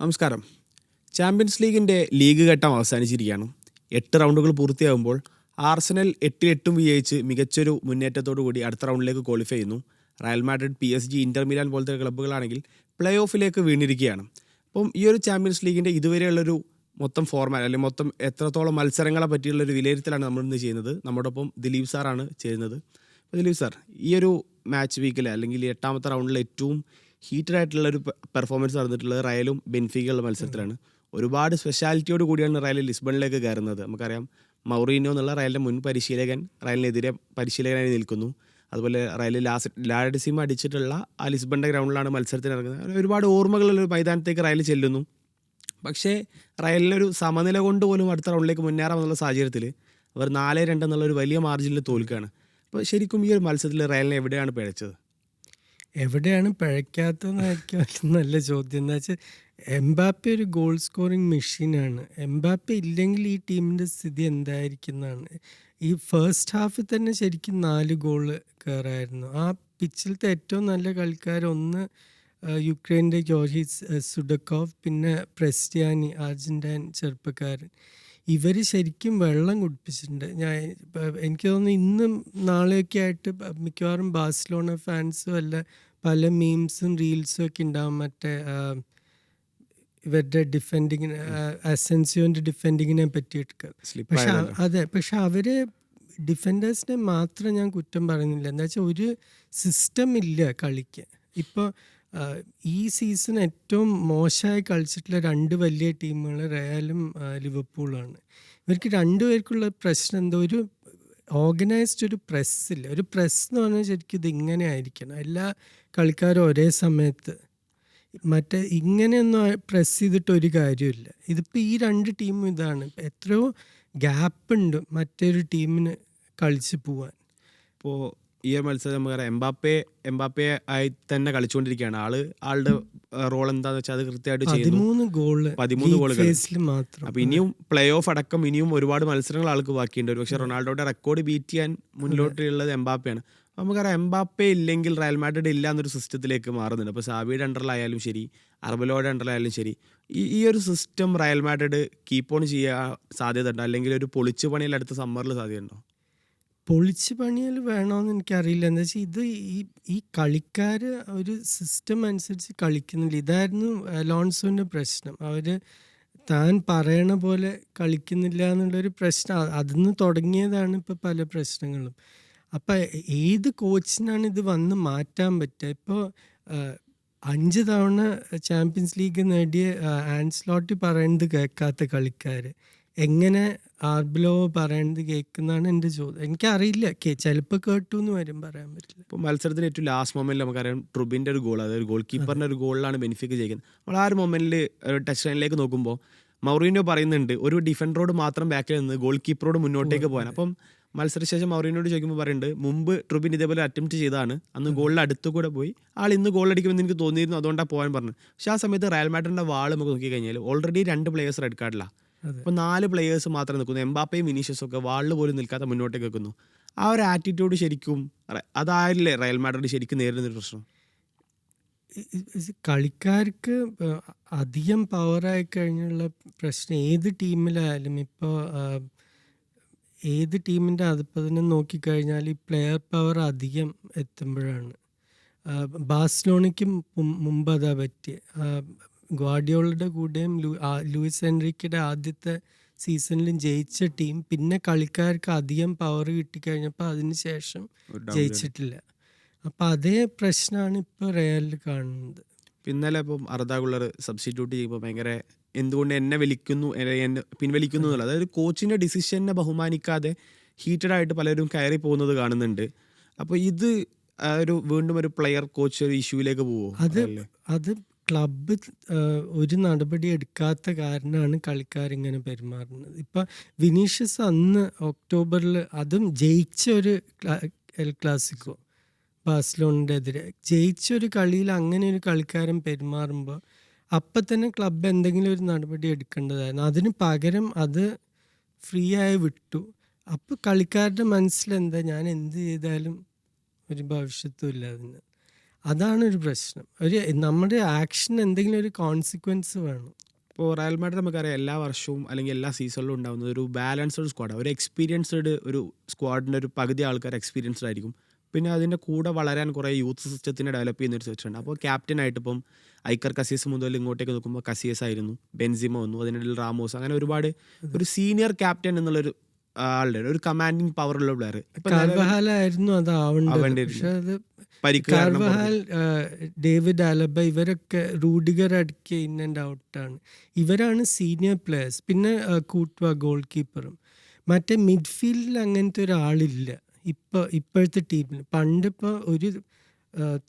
നമസ്കാരം. ചാമ്പ്യൻസ് ലീഗിന്റെ ലീഗ് ഘട്ടം അവസാനിച്ചിരിക്കുകയാണ്. എട്ട് റൗണ്ടുകൾ പൂർത്തിയാകുമ്പോൾ ആർസനൽ എട്ടിൽ എട്ടും വിജയിച്ച് മികച്ചൊരു മുന്നേറ്റത്തോടു കൂടി അടുത്ത റൗണ്ടിലേക്ക് ക്വാളിഫൈ ചെയ്യുന്നു. Real Madrid P S G Inter Milan പോലത്തെ ക്ലബ്ബുകളാണെങ്കിൽ പ്ലേ ഓഫിലേക്ക് വീണിരിക്കുകയാണ്. അപ്പം ഈ ഒരു ചാമ്പ്യൻസ് ലീഗിന്റെ ഇതുവരെയുള്ളൊരു മൊത്തം ഫോർമാറ്റ് അല്ലെങ്കിൽ മൊത്തം എത്രത്തോളം മത്സരങ്ങളെ പറ്റിയുള്ളൊരു വിലയിരുത്തലാണ് നമ്മൾ ഇന്ന് ചെയ്യുന്നത്. നമ്മുടെ ഒപ്പം ദിലീപ് സാറാണ് ചെയ്യുന്നത് ദിലീപ് സാർ ഈ ഒരു മാച്ച് വീക്കിലെ അല്ലെങ്കിൽ എട്ടാമത്തെ റൗണ്ടിലെ ഏറ്റവും ഹീറ്റഡ് ആയിട്ടുള്ള ഒരു പെർഫോമൻസ് നടന്നിട്ടുള്ളത് റയലും ബെൻഫിക്കുള്ള മത്സരത്തിലാണ്. ഒരുപാട് സ്പെഷ്യാലിറ്റിയോട് കൂടിയാണ് റയൽ ലിസ്ബണിലേക്ക് കയറുന്നത്. നമുക്കറിയാം മൗറീനോ എന്നുള്ള റയലിന്റെ മുൻ പരിശീലകൻ റയലിനെതിരെ പരിശീലകനായി നിൽക്കുന്നു. അതുപോലെ റയൽ ലാസ് ലാഡിസിമ അടിച്ചിട്ടുള്ള ആ ലിസ്ബണിന്റെ ഗ്രൗണ്ടിലാണ് മത്സരത്തിന് ഇറങ്ങുന്നത്. ഒരുപാട് ഓർമ്മകളുള്ള ഒരു മൈതാനത്തേക്ക് റയൽ ചെല്ലുന്നു. പക്ഷേ റയലിനൊരു സമനില കൊണ്ട് പോലും അടുത്ത റൗണ്ടിലേക്ക് മുന്നേറാമെന്നുള്ള സാഹചര്യത്തിൽ അവർ നാല് രണ്ട് എന്നുള്ള ഒരു വലിയ മാർജിനിൽ തോൽക്കുകയാണ്. അപ്പോൾ ശരിക്കും ഈ ഒരു മത്സരത്തിൽ റയലിനെ എവിടെയാണ് പിഴച്ചത്? എവിടെയാണ് പിഴയ്ക്കാത്തതെന്നായിരിക്കും നല്ല ചോദ്യം. എന്താ വെച്ചാൽ എംബാപ്പെ ഒരു ഗോൾ സ്കോറിംഗ് മെഷീനാണ് എംബാപ്പെ ഇല്ലെങ്കിൽ ഈ ടീമിന്റെ സ്ഥിതി എന്തായിരിക്കുന്നതാണ്? ഈ ഫസ്റ്റ് ഹാഫിൽ തന്നെ ശരിക്കും നാല് ഗോൾ കയറായിരുന്നു ആ പിച്ചിലത്തെ ഏറ്റവും നല്ല കളിക്കാർ ഒന്ന് യുക്രൈന്റെ ജോർജി സുഡക്കോവ് പിന്നെ പ്രസ്റ്റിയാനി അർജന്റൈൻ ചെറുപ്പക്കാരൻ. ഇവർ ശരിക്കും വെള്ളം കുടിപ്പിച്ചിട്ടുണ്ട്. ഞാൻ എനിക്ക് തോന്നുന്നു ഇന്നും നാളെയൊക്കെ ആയിട്ട് മിക്കവാറും ബാഴ്സലോണ ഫാൻസും അല്ല പല മീംസും റീൽസും ഒക്കെ ഉണ്ടാവും മറ്റേ ഇവരുടെ ഡിഫെൻഡിങ്ങിന് അസെൻസിയോന്റെ ഡിഫെൻഡിങ്ങിനെ പറ്റിയിട്ട് സ്ലിപ്പ് പക്ഷെ അതെ പക്ഷെ അവർ ഡിഫൻഡേഴ്സിനെ മാത്രം ഞാൻ കുറ്റം പറയുന്നില്ല. എന്താ വെച്ചാൽ ഒരു സിസ്റ്റം ഇല്ല കളിക്ക്. ഇപ്പോൾ ഈ സീസൺ ഏറ്റവും മോശമായി കളിച്ചിട്ടുള്ള രണ്ട് വലിയ ടീമുകൾ റയാലും ലിവർപൂളാണ് ഇവർക്ക് രണ്ടുപേർക്കുള്ള പ്രശ്നം എന്തോ ഒരു ഓർഗനൈസ്ഡ് ഒരു പ്രസ്സില്ല ഒരു പ്രസ് എന്ന് പറഞ്ഞാൽ ശരിക്കും ഇത് ഇങ്ങനെ ആയിരിക്കണം. എല്ലാ കളിക്കാരും ഒരേ സമയത്ത് മറ്റേ ഇങ്ങനെയൊന്നും പ്രസ് ചെയ്തിട്ട് ഒരു കാര്യമില്ല ഇതിപ്പോൾ ഈ രണ്ട് ടീമും ഇതാണ്. എത്രയോ ഗ്യാപ്പ് ഉണ്ട് മറ്റൊരു ടീമിന് കളിച്ച് പോവാൻ. ഇപ്പോൾ ഈ ഒരു മത്സരം നമുക്കറിയാം എംബാപ്പെ എംബാപ്പെ ആയി തന്നെ കളിച്ചുകൊണ്ടിരിക്കുകയാണ്. ആൾ ആളുടെ റോൾ എന്താന്ന് വെച്ചാൽ അത് കൃത്യമായിട്ട് ചെയ്യുന്നു. പതിമൂന്ന് ഗോൾ പതിമൂന്ന് ഗോളുകൾ. അപ്പൊ ഇനിയും പ്ലേ ഓഫ് അടക്കം ഇനിയും ഒരുപാട് മത്സരങ്ങൾ ആൾക്ക് ബാക്കിയുണ്ട്. ഒരു പക്ഷേ റൊണാൾഡോയുടെ റെക്കോർഡ് ബീറ്റ് ചെയ്യാൻ മുന്നോട്ടുള്ളത് എംബാപ്പയാണ്. നമുക്കറിയാം എംബാപ്പെ ഇല്ലെങ്കിൽ റയൽ മാഡ്രിഡ് ഇല്ല എന്നൊരു സിസ്റ്റത്തിലേക്ക് മാറുന്നുണ്ട്. അപ്പോൾ സാബിയുടെ അണ്ടറിലായാലും ശരി അർബലോയുടെ അണ്ടറിലായാലും ശരി ഈ ഈ ഒരു system Real Madrid keep on ചെയ്യാൻ സാധ്യത ഉണ്ടോ അല്ലെങ്കിൽ ഒരു പൊളിച്ചു പണിയിൽ അടുത്ത സമ്മറിൽ സാധ്യതയുണ്ടോ? പൊളിച്ച് പണിയൽ വേണമെന്ന് എനിക്കറിയില്ല. എന്താ വെച്ചാൽ ഇത് ഈ ഈ കളിക്കാർ ഒരു സിസ്റ്റം അനുസരിച്ച് കളിക്കുന്നില്ല. ഇതായിരുന്നു ലോൺസോന്റെ പ്രശ്നം. അവർ താൻ പറയണ പോലെ കളിക്കുന്നില്ല എന്നുള്ളൊരു പ്രശ്നം. അതിന്ന് തുടങ്ങിയതാണ് ഇപ്പോൾ പല പ്രശ്നങ്ങളും. അപ്പം ഏത് കോച്ചിനാണ് ഇത് വന്ന് മാറ്റാൻ പറ്റുക ഇപ്പോൾ അഞ്ച് തവണ ചാമ്പ്യൻസ് ലീഗ് നേടിയ ആൻസ്ലോട്ടി പറയുന്നത് കേൾക്കാത്ത കളിക്കാർ എങ്ങനെ ആർബിലോ പറയുന്നത് കേൾക്കുന്നതാണ് എന്റെ ചോദ്യം. എനിക്കറിയില്ല. കേ ചിലപ്പോൾ കേട്ടു എന്ന് വരും പറയാൻ പറ്റില്ല. ഇപ്പോൾ മത്സരത്തിന് ഏറ്റവും ലാസ്റ്റ് മൊമെന്റിൽ നമുക്കറിയാം ട്രുബിന്റെ ഒരു ഗോൾ അതായത് ഗോൾ കീപ്പറിന്റെ ഒരു ഗോളിലാണ് ബെനിഫിക്ക് ചെയ്യുന്നത് നമ്മൾ ആ ഒരു മൊമെന്റിൽ ടച്ച് ലൈനിലേക്ക് നോക്കുമ്പോൾ മൗറീനോ പറയുന്നുണ്ട് ഒരു ഡിഫൻഡറോട് മാത്രം ബാക്കിൽ നിന്ന് ഗോൾ കീപ്പറോട് മുന്നോട്ടേക്ക് പോകാൻ. അപ്പം മത്സരശേഷം മൗറീനോട് ചോദിക്കുമ്പോൾ പറയുന്നുണ്ട് മുമ്പ് ട്രുബിൻ ഇതേപോലെ അറ്റംപ്റ്റ് ചെയ്താണ് അന്ന് ഗോളിന്റെ അടുത്ത് കൂടെ പോയി. ആൾ ഇന്ന് ഗോൾ അടിക്കുമെന്ന് എനിക്ക് തോന്നിയിരുന്നു അതുകൊണ്ടാണ് പോകാൻ പറഞ്ഞു പക്ഷേ ആ സമയത്ത് റയൽ മാഡ്രിഡിന്റെ വാൾ നമുക്ക് നോക്കി കഴിഞ്ഞാൽ ഓൾറെഡി രണ്ട് പ്ലേയേഴ്സ് റെഡ് കാർഡിലാണ് അപ്പോൾ നാല് പ്ലെയേഴ്സ് മാത്രം നിൽക്കുന്നു. എംബാപ്പയും വിനീഷ്യസും ഒക്കെ വാളിൽ പോലും നിൽക്കാതെ മുന്നോട്ടേക്ക് വെക്കുന്നു ആ ഒരു ആറ്റിറ്റ്യൂഡ് ശരിക്കും അതായില്ലേ റയൽ മാഡ്രിഡ് ശരിക്കും നേരിടുന്ന ഒരു പ്രശ്നം? കളിക്കാർക്ക് അധികം പവറായി കഴിഞ്ഞുള്ള പ്രശ്നം ഏത് ടീമിലായാലും ഇപ്പോൾ ഏത് ടീമിന്റെ അതിപ്പതിനെ നോക്കിക്കഴിഞ്ഞാൽ ഈ പ്ലെയർ പവർ അധികം എത്തുമ്പോഴാണ്. ബാഴ്സലോണയ്ക്കും മുമ്പ് അതാ പറ്റിയ. ഗ്വാഡിയോളുടെ കൂടെയും ലൂ- ലൂയിസ് എൻറിക്കയുടെ ആദ്യത്തെ സീസണിലും ജയിച്ച ടീം. പിന്നെ കളിക്കാർക്ക് അധികം പവർ കിട്ടിക്കഴിഞ്ഞപ്പോൾ അതിന് ശേഷം ജയിച്ചിട്ടില്ല. അപ്പം അതേ പ്രശ്നമാണ് ഇപ്പോൾ റയലിൽ കാണുന്നത്. ഇന്നലെ ഇപ്പം അർദാഗുള്ളർ സബ്സ്റ്റിറ്റ്യൂട്ട് ചെയ്യുമ്പോൾ ഭയങ്കര എന്തുകൊണ്ട് എന്നെ വലിക്കുന്നു എന്നെ- എന്നെ പിൻവലിക്കുന്നു എന്നുള്ളത് അതായത് കോച്ചിന്റെ ഡിസിഷനെ ബഹുമാനിക്കാതെ ഹീറ്റഡ് ആയിട്ട് പലരും കയറി പോകുന്നത് കാണുന്നുണ്ട്. അപ്പോൾ ഇത് ഒരു വീണ്ടും ഒരു പ്ലെയർ കോച്ച് ഒരു ഇഷ്യൂയിലേക്ക് പോവോ അത് അത് ക്ലബ്ബ് ഒരു നടപടി എടുക്കാത്ത കാരണമാണ് കളിക്കാരിങ്ങനെ പെരുമാറുന്നത്. ഇപ്പൊ വിനീഷ്യസ് അന്ന് ഒക്ടോബറിൽ അതും ജയിച്ച ഒരു എൽ ക്ലാസിക്കോ ബാഴ്സലോണിന്റെ എതിരെ ജയിച്ച ഒരു കളിയിൽ അങ്ങനെ ഒരു കളിക്കാരൻ പെരുമാറുമ്പോൾ അപ്പം തന്നെ ക്ലബ്ബ് എന്തെങ്കിലും ഒരു നടപടി എടുക്കേണ്ടതായിരുന്നു. അതിന് പകരം അത് ഫ്രീ ആയി വിട്ടു. അപ്പം കളിക്കാരുടെ മനസ്സിലെന്താ? ഞാൻ എന്ത് ചെയ്താലും ഒരു ഭവിഷ്യത്തും ഇല്ല അതിന്. അതാണ് ഒരു പ്രശ്നം. ഒരു നമ്മുടെ ആക്ഷൻ എന്തെങ്കിലും ഒരു കോൺസിക്വൻസ് വേണം. ഇപ്പോൾ റയൽ മാഡ്രിഡ് നമുക്കറിയാം എല്ലാ വർഷവും അല്ലെങ്കിൽ എല്ലാ സീസണിലും ഉണ്ടാകുന്നത് ഒരു ബാലൻസ്ഡ് സ്ക്വാഡാണ് ഒരു എക്സ്പീരിയൻസ്ഡ് ഒരു സ്ക്വാഡിന്റെ ഒരു പകുതി ആൾക്കാർ എക്സ്പീരിയൻസ്ഡ് ആയിരിക്കും. പിന്നെ അതിന്റെ കൂടെ വളരാൻ കുറേ യൂത്ത് സിസ്റ്റത്തിനെ ഡെവലപ്പ് ചെയ്യുന്ന ഒരു സിസ്റ്റമുണ്ട് അപ്പോൾ ക്യാപ്റ്റനായിട്ട് ഇപ്പം ഐക്കർ കസീസ് മുതൽ ഇങ്ങോട്ടേക്ക് നോക്കുമ്പോൾ കസീസ് ആയിരുന്നു ബെൻസിമ വന്നു അതിനിടയിൽ റാമോസ് അങ്ങനെ ഒരുപാട് ഒരു സീനിയർ ക്യാപ്റ്റൻ എന്നുള്ളൊരു ആളുടെ ഒരു കമാൻഡിങ് പവറുള്ള പ്ലെയർ ഇപ്പം അത് ആവേണ്ടത്. കാർവഹാൽ ഡേവിഡ് അലബ ഇവരൊക്കെ റൂഡിഗർ അടക്കിയ ഇൻ ആൻഡ് ഔട്ടാണ് ഇവരാണ് സീനിയർ പ്ലെയേഴ്സ് പിന്നെ കൂട്ടുവ ഗോൾ കീപ്പറും മറ്റേ മിഡ്ഫീൽഡിൽ അങ്ങനത്തെ ഒരാളില്ല. ഇപ്പോൾ ഇപ്പോഴത്തെ ടീമിൽ പണ്ടിപ്പോൾ ഒരു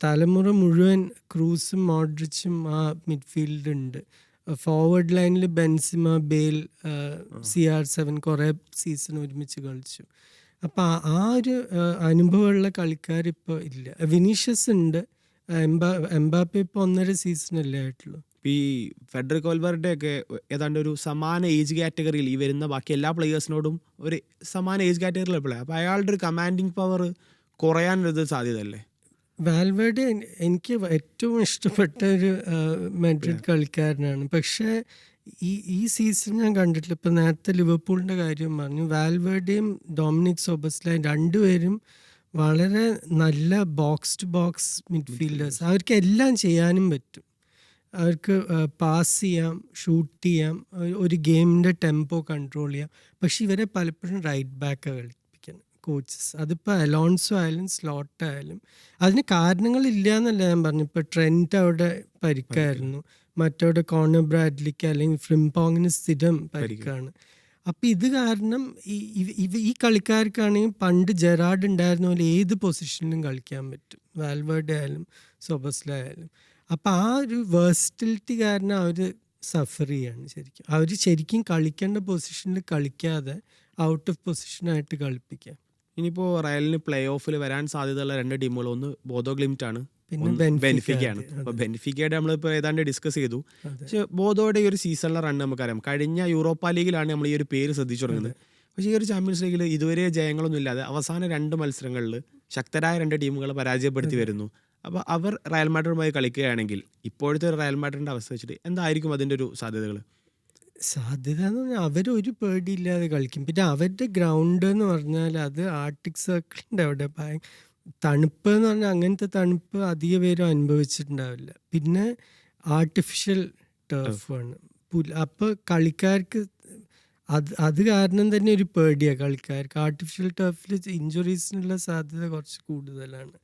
തലമുറ മുഴുവൻ ക്രൂസും മോഡ്രിച്ചും ആ മിഡ്ഫീൽഡുണ്ട് ഫോർവേഡ് ലൈനിൽ Benzema Bale C R seven കുറേ സീസൺ ഒരുമിച്ച് കളിച്ചു. അപ്പം ആ- ഒരു അനുഭവമുള്ള കളിക്കാർ ഇപ്പോൾ ഇല്ല. വിനീഷ്യസ് ഉണ്ട്. എംബാ എംബാപ്പെ ഇപ്പോൾ ഒന്നര സീസണല്ലേ ആയിട്ടുള്ളൂ. ഈ ഫെഡറിക് കോൽബർട്ടെ ഒക്കെ ഏതാണ്ട് ഒരു സമാന ഏജ് കാറ്റഗറിയിൽ ഈ വരുന്ന ബാക്കി എല്ലാ പ്ലെയേഴ്സിനോടും ഒരു സമാന ഏജ് കാറ്റഗറിയിലെ പ്ലെയർ അപ്പോൾ അയാളുടെ ഒരു കമാൻഡിങ് പവർ കുറയാനൊരു സാധ്യതയല്ലേ? വാൽവേർഡ് എൻ- എനിക്ക് ഏറ്റവും ഇഷ്ടപ്പെട്ട ഒരു മാഡ്രിഡ് കളിക്കാരനാണ്. പക്ഷേ ഈ ഈ സീസൺ ഞാൻ കണ്ടിട്ടില്ല. ഇപ്പം നേരത്തെ ലിവർപൂളിന്റെ കാര്യം പറഞ്ഞു. വാൽവേഡയും ഡൊമിനിക് സോബസ്ലൈൻ രണ്ടുപേരും വളരെ നല്ല ബോക്സ് ടു ബോക്സ് മിഡ്ഫീൽഡേഴ്സ്. അവർക്ക് എല്ലാം ചെയ്യാനും പറ്റും. അവർക്ക് പാസ് ചെയ്യാം ഷൂട്ട് ചെയ്യാം ഒരു- ഗെയിമിന്റെ ടെമ്പോ കൺട്രോൾ ചെയ്യാം. പക്ഷെ ഇവരെ പലപ്പോഴും റൈറ്റ് ബാക്കാണ് കളിപ്പിക്കുന്നത് കോച്ചസ് അതിപ്പോൾ അലോൺസോ ആയാലും സ്ലോട്ട് ആയാലും. അതിന് കാരണങ്ങളില്ല എന്നല്ല ഞാൻ പറഞ്ഞു. ഇപ്പോൾ ട്രെൻഡ് അവിടെ പരിക്കായിരുന്നു മറ്റവിടെ കോർണർ ബ്രാഡ്ലിക്ക് അല്ലെങ്കിൽ ഫ്ലിംപോങ്ങിന് സ്ഥിരം പരിക്കാണ് അപ്പം ഇത് കാരണം ഈ ഈ കളിക്കാർക്കാണെങ്കിൽ പണ്ട് ജെറാഡ് ഉണ്ടായിരുന്ന പോലെ ഏത് പൊസിഷനിലും കളിക്കാൻ പറ്റും. വാൽവേർഡ് ആയാലും സോബസ്ലായാലും അപ്പം ആ ഒരു വേഴ്സ്റ്റിലിറ്റി കാരണം അവർ സഫർ ചെയ്യാണ് ശരിക്കും. അവർ ശരിക്കും കളിക്കേണ്ട പൊസിഷനിൽ കളിക്കാതെ ഔട്ട് ഓഫ് പൊസിഷനായിട്ട് കളിപ്പിക്കുക. ഇനിയിപ്പോൾ റയലിന് പ്ലേ ഓഫിൽ വരാൻ സാധ്യതയുള്ള രണ്ട് ടീമുകൾ ഒന്ന് ബോധോ ഗ്ലിമിറ്റ് ആണ് പിന്നെ അതെ, അപ്പോൾ ബെൻഫിക്കയുടെ നമ്മളിപ്പോൾ ഏതാണ്ട് ഡിസ്കസ് ചെയ്തു. പക്ഷെ പക്ഷേ ബോധോയുടെ ഈ ഒരു സീസണിലെ റൺ നമുക്കറിയാം. കഴിഞ്ഞ യൂറോപ്പ ലീഗിലാണ് നമ്മൾ ഈ ഒരു പേര് ശ്രദ്ധിച്ചു തുടങ്ങുന്നത്. പക്ഷേ ഈ ഒരു ചാമ്പ്യൻസ് ലീഗിൽ ഇതുവരെ ജയങ്ങളൊന്നും ഇല്ലാതെ അവസാന രണ്ട് മത്സരങ്ങളിൽ ശക്തരായ രണ്ട് ടീമുകളെ പരാജയപ്പെടുത്തി വരുന്നു. അപ്പോൾ അവർ റയൽ മാഡ്രിഡുമായി കളിക്കുകയാണെങ്കിൽ ഇപ്പോഴത്തെ ഒരു റയൽ മാഡ്രിഡിന്റെ അവസ്ഥ വെച്ചിട്ട് എന്തായിരിക്കും അതിന്റെ ഒരു സാധ്യതകൾ സാധ്യത എന്ന് പറഞ്ഞാൽ അവരൊരു പേടിയില്ലാതെ കളിക്കും. പിന്നെ അവരുടെ ഗ്രൗണ്ട് എന്ന് പറഞ്ഞാൽ അത് ആർട്ടിക് സർക്കിളിന്റെ അവിടെ. ഭയ തണുപ്പ് എന്ന് പറഞ്ഞാൽ അങ്ങനത്തെ തണുപ്പ് അധിക പേരും അനുഭവിച്ചിട്ടുണ്ടാവില്ല. പിന്നെ ആർട്ടിഫിഷ്യൽ ടർഫാണ് പുൽ അപ്പോൾ കളിക്കാർക്ക് അത് അത് കാരണം തന്നെ ഒരു പേടിയാണ് കളിക്കാർക്ക്. ആർട്ടിഫിഷ്യൽ ടർഫിൽ ഇഞ്ചുറീസിനുള്ള സാധ്യത കുറച്ച് കൂടുതലാണ്.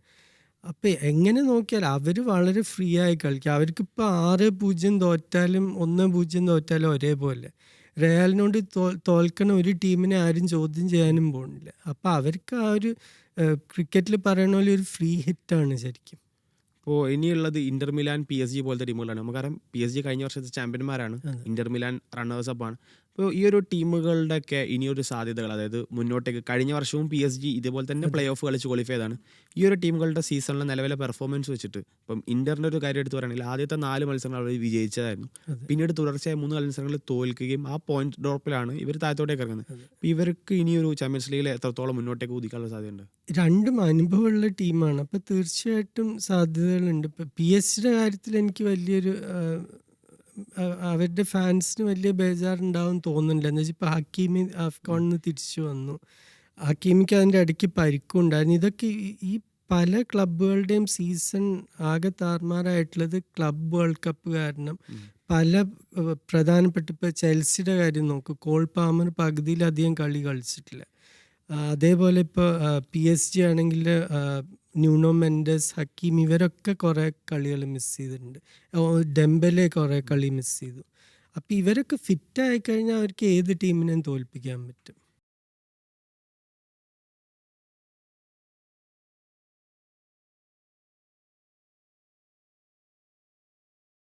അപ്പം എങ്ങനെ നോക്കിയാൽ അവർ വളരെ ഫ്രീ ആയി കളിക്കുക അവർക്കിപ്പോ ആറ് പൂജ്യം തോറ്റാലും ഒന്ന് പൂജ്യം തോറ്റാലും ഒരേപോലെ. റയലിനോട് തോൽക്കണ ഒരു ടീമിനെ ആരും ചോദ്യം ചെയ്യാനും പോകുന്നില്ല അപ്പൊ അവർക്ക് ആ ഒരു ക്രിക്കറ്റിൽ പറയണ പോലെ ഒരു ഫ്രീ ഹിറ്റ് ആണ് ശരിക്കും. ഇപ്പോൾ ഇനിയുള്ളത് Inter Milan P S G പോലത്തെ ടീമുകളാണ്. നമുക്കറിയാം പി എസ് ജി കഴിഞ്ഞ വർഷത്തെ ചാമ്പ്യന്മാരാണ് അതെ. ഇന്റർ മിലാൻ റണ്ണേഴ്സ് അപ്പ് ആണ് അപ്പോൾ ഈ ഒരു ടീമുകളുടെ ഒക്കെ ഇനിയൊരു സാധ്യതകൾ അതായത് മുന്നോട്ടേക്ക് കഴിഞ്ഞ വർഷവും പി എസ് ജി ഇതേപോലെ തന്നെ പ്ലേ ഓഫ് കളിച്ച് ക്വാളിഫൈ ചെയ്താണ് ഈ ഒരു ടീമുകളുടെ സീസണിലെ നിലവിലെ പെർഫോമൻസ് വെച്ചിട്ട് ഇപ്പം ഇന്ററിന്റെ ഒരു കാര്യം എടുത്ത് പറയുകയാണെങ്കിൽ ആദ്യത്തെ നാല് മത്സരങ്ങൾ അവർ വിജയിച്ചതായിരുന്നു. പിന്നീട് തുടർച്ചയായി മൂന്ന് മത്സരങ്ങളിൽ തോൽക്കുകയും ആ പോയിന്റ് ഡ്രോപ്പിലാണ് ഇവർ താഴത്തോട്ടേക്ക് ഇറങ്ങുന്നത്. അപ്പം ഇവർക്ക് ഇനിയൊരു ചാമ്പ്യൻസ് ലീഗിൽ എത്രത്തോളം മുന്നോട്ടേക്ക് ഉദിക്കാനുള്ള സാധ്യതയുണ്ട്? രണ്ടും അനുഭവമുള്ള ടീമാണ്. അപ്പം തീർച്ചയായിട്ടും സാധ്യതകളുണ്ട്. ഇപ്പം പി എസ് ജിയുടെ കാര്യത്തിൽ എനിക്ക് വലിയൊരു അവരുടെ ഫാൻസിന് വലിയ ബേജാറുണ്ടാവും തോന്നുന്നില്ല. എന്ന് വെച്ചാൽ ഇപ്പോൾ ഹക്കീമി അഫ്ഗോണിൽ നിന്ന് തിരിച്ചു വന്നു. ഹക്കീമിക്ക് അതിന്റെ ഇടയ്ക്ക് പരിക്കും ഉണ്ടായിരുന്നു. ഇതൊക്കെ ഈ- ഈ പല ക്ലബുകളുടെയും സീസൺ ആകെ താറുമാറായിട്ടുള്ളത് ക്ലബ് വേൾഡ് കപ്പ് കാരണം. പല ഏഹ്, പ്രധാനപ്പെട്ട ഇപ്പോൾ ചെൽസിയുടെ കാര്യം നോക്ക്. കോൾ പാമർ പകുതിയിലധികം കളി കളിച്ചിട്ടില്ല. ആ, അതേപോലെ ഇപ്പോൾ പി എസ് ജി ആണെങ്കിൽ ന്യൂണോ മെൻഡസ് ഹക്കീം ഇവരൊക്കെ കുറേ കളികൾ മിസ് ചെയ്തിട്ടുണ്ട്. ഡെമ്പലെ കുറേ കളി മിസ് ചെയ്തു. അപ്പോൾ ഇവരൊക്കെ ഫിറ്റ് ആയി കഴിഞ്ഞാൽ അവർക്ക് ഏത് ടീമിനെയും തോൽപ്പിക്കാൻ പറ്റും?